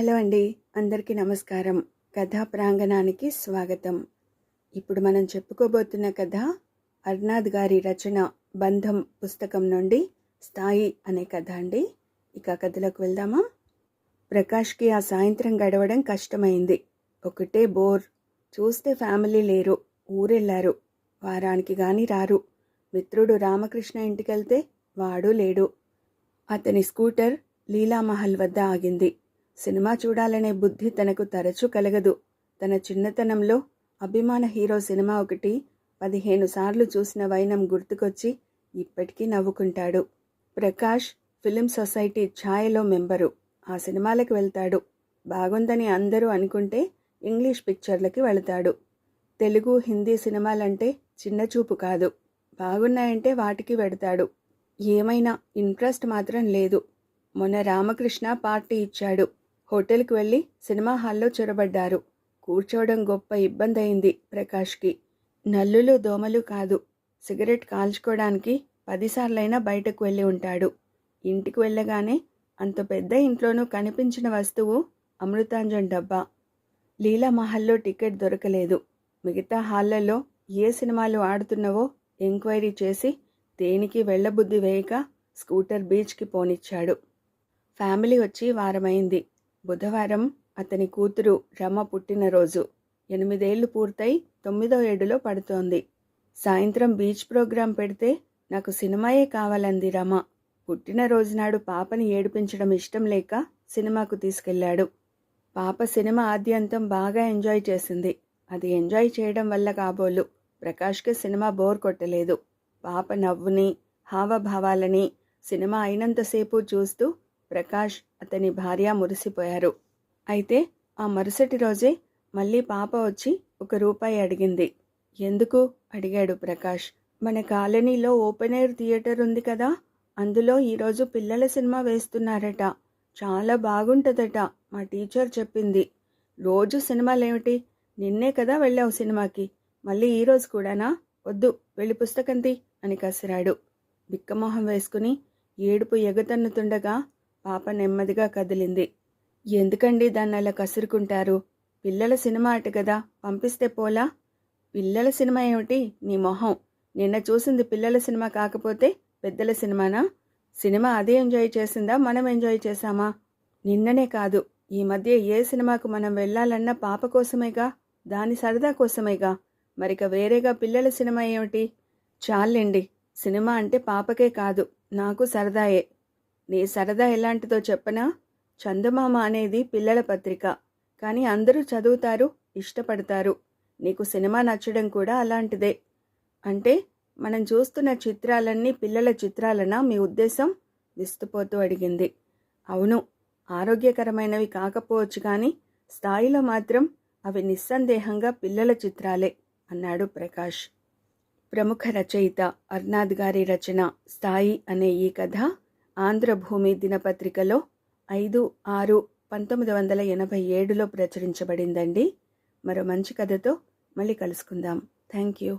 Hello అండి. అందరికీ నమస్కారం. కథా ప్రాంగణానికి స్వాగతం. ఇప్పుడు మనం చెప్పుకోబోతున్న కథ అర్నాథ్ గారి రచన బంధం పుస్తకం నుండి స్థాయి అనే కథ అండి. ఇక కథలోకి వెళ్దామా? ప్రకాష్కి ఆ సాయంత్రం గడవడం కష్టమైంది. ఒకటే బోర్. చూస్తే ఫ్యామిలీ లేరు. ఊరెళ్ళారు. వారానికి గాని రారు. మిత్రుడు రామకృష్ణ ఇంటికెళ్తే వాడు లేడు. అతని స్కూటర్ లీలామహల్ వద్ద ఆగింది. సినిమా చూడాలనే బుద్ధి తనకు తరచూ కలగదు. తన చిన్నతనంలో అభిమాన హీరో సినిమా ఒకటి పదిహేను సార్లు చూసిన వైనం గుర్తుకొచ్చి ఇప్పటికీ నవ్వుకుంటాడు. ప్రకాష్ ఫిలిం సొసైటీ ఛాయలో మెంబరు. ఆ సినిమాలకు వెళ్తాడు. బాగుందని అందరూ అనుకుంటే ఇంగ్లీష్ పిక్చర్లకి వెళతాడు. తెలుగు హిందీ సినిమాలంటే చిన్న చూపు కాదు. బాగున్నాయంటే వాటికి వెడతాడు. ఏమైనా ఇంట్రెస్ట్ మాత్రం లేదు. మొన్న రామకృష్ణ పార్టీ ఇచ్చాడు. హోటల్కి వెళ్ళి సినిమా హాల్లో చొరబడ్డారు కూర్చోవడం గొప్ప ఇబ్బంది అయింది ప్రకాష్కి. నల్లులు దోమలు కాదు. సిగరెట్ కాల్చుకోవడానికి పదిసార్లైనా బయటకు వెళ్ళి ఉంటాడు. ఇంటికి వెళ్ళగానే అంత పెద్ద ఇంట్లోనూ కనిపించిన వస్తువు అమృతాంజన్ డబ్బా. లీలామహల్లో టికెట్ దొరకలేదు. మిగతా హాళ్ళలో ఏ సినిమాలు ఆడుతున్నవో ఎంక్వైరీ చేసి దేనికి వెళ్ళబుద్ధి వేయక స్కూటర్ బీచ్కి పోనిచ్చాడు. ఫ్యామిలీ వచ్చి వారమైంది. బుధవారం అతని కూతురు రమ పుట్టినరోజు. ఎనిమిదేళ్ళు పూర్తయి తొమ్మిదో ఏడులో పడుతోంది. సాయంత్రం బీచ్ ప్రోగ్రాం పెడితే నాకు సినిమాయే కావాలంది రమ. పుట్టినరోజు నాడు పాపని ఏడిపించడం ఇష్టం లేక సినిమాకు తీసుకెళ్ళాడు పాప సినిమా ఆద్యంతం బాగా ఎంజాయ్ చేసింది. అది ఎంజాయ్ చేయడం వల్ల కాబోలు. ప్రకాష్కి సినిమా బోర్ కొట్టలేదు. పాప నవ్వుని హావభావాలని సినిమా అయినంతసేపు చూస్తూ ప్రకాష్ అతని భార్య మురిసిపోయారు. అయితే ఆ మరుసటి రోజే మళ్ళీ పాప వచ్చి ఒక రూపాయి అడిగింది. ఎందుకు? అడిగాడు ప్రకాష్. మన కాలనీలో ఓపెన్ ఎయిర్ థియేటర్ ఉంది కదా? అందులో ఈరోజు పిల్లల సినిమా వేస్తున్నారట. చాలా బాగుంటుందట మా టీచర్ చెప్పింది. రోజు సినిమాలేమిటి? నిన్నే కదా వెళ్ళావు సినిమాకి. మళ్ళీ ఈరోజు కూడానా? వద్దు వెళ్ళి పుస్తకం అని కసిరాడు. బిక్కమొహం వేసుకుని ఏడుపు ఎగతన్నుతుండగా పాప నెమ్మదిగా కదిలింది. ఎందుకండి దాన్ని అలా కసురుకుంటారు? పిల్లల సినిమా అట కదా పంపిస్తే పోలా? పిల్లల సినిమా ఏమిటి? నీ మొహం. నిన్న చూసింది పిల్లల సినిమా కాకపోతే పెద్దల సినిమానా? సినిమా అదే ఎంజాయ్ చేసిందా? మనం ఎంజాయ్ చేశామా? నిన్ననే కాదు. ఈ మధ్య ఏ సినిమాకు మనం వెళ్ళాలన్నా పాప కోసమేగా? దాని సరదా కోసమేగా? మరిక వేరేగా పిల్లల సినిమా ఏమిటి? చాలండి. సినిమా అంటే పాపకే కాదు నాకు సరదాయే. నీ సరదా ఎలాంటిదో చెప్పనా? చందమామ అనేది పిల్లల పత్రిక. కానీ అందరూ చదువుతారు ఇష్టపడతారు. నీకు సినిమా నచ్చడం కూడా అలాంటిదే. అంటే మనం చూస్తున్న చిత్రాలన్నీ పిల్లల చిత్రాలనా? మీ ఉద్దేశం? విస్తుపోతూ అడిగింది. అవును ఆరోగ్యకరమైనవి కాకపోవచ్చు కానీ స్థాయిలో మాత్రం అవి నిస్సందేహంగా పిల్లల చిత్రాలే అన్నాడు ప్రకాష్. ప్రముఖ రచయిత అర్నాథ్ గారి రచన స్థాయి అనే ఈ కథ ఆంధ్రభూమి దినపత్రికలో ఐదు ఆరు పంతొమ్మిది వందల ఎనభై ఏడులో ప్రచురించబడిందండి. మరో మంచి కథతో మళ్ళీ కలుసుకుందాం. Thank you